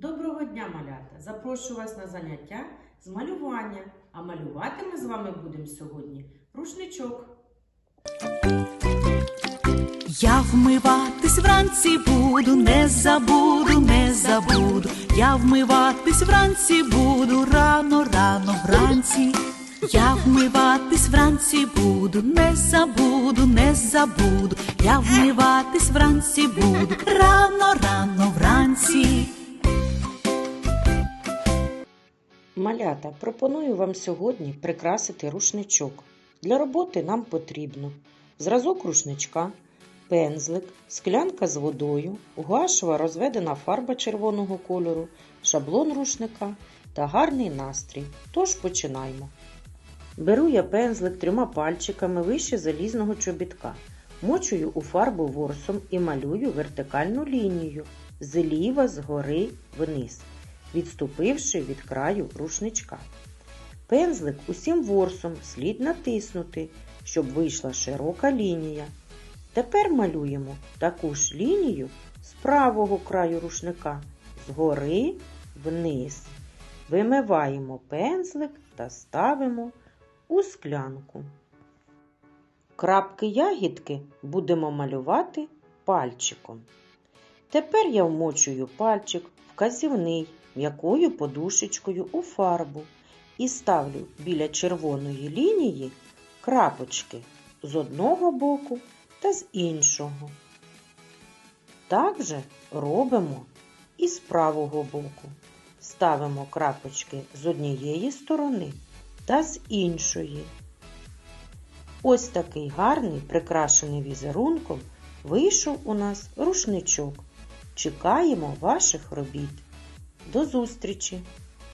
Доброго дня, малята! Запрошую вас на заняття з малювання. А малювати ми з вами будемо сьогодні рушничок. Я вмиватись вранці буду, не забуду, не забуду. Я вмиватись вранці буду, рано, рано вранці. Я вмиватись вранці буду, не забуду, не забуду. Я вмиватись вранці буду, рано, рано вранці. Малята, пропоную вам сьогодні прикрасити рушничок. Для роботи нам потрібно зразок рушничка, пензлик, склянка з водою, гуашева розведена фарба червоного кольору, шаблон рушника та гарний настрій. Тож починаємо. Беру я пензлик трьома пальчиками вище залізного чобітка. Мочую у фарбу ворсом і малюю вертикальну лінію зліва згори вниз, відступивши від краю рушничка. Пензлик усім ворсом слід натиснути, щоб вийшла широка лінія. Тепер малюємо таку ж лінію з правого краю рушника згори вниз. Вимиваємо пензлик та ставимо у склянку. Крапки ягідки будемо малювати пальчиком. Тепер я вмочую пальчик вказівний м'якою подушечкою у фарбу і ставлю біля червоної лінії крапочки з одного боку та з іншого. Так же робимо і з правого боку. Ставимо крапочки з однієї сторони та з іншої. Ось такий гарний, прикрашений візерунком, вийшов у нас рушничок. Чекаємо ваших робіт. До зустрічі!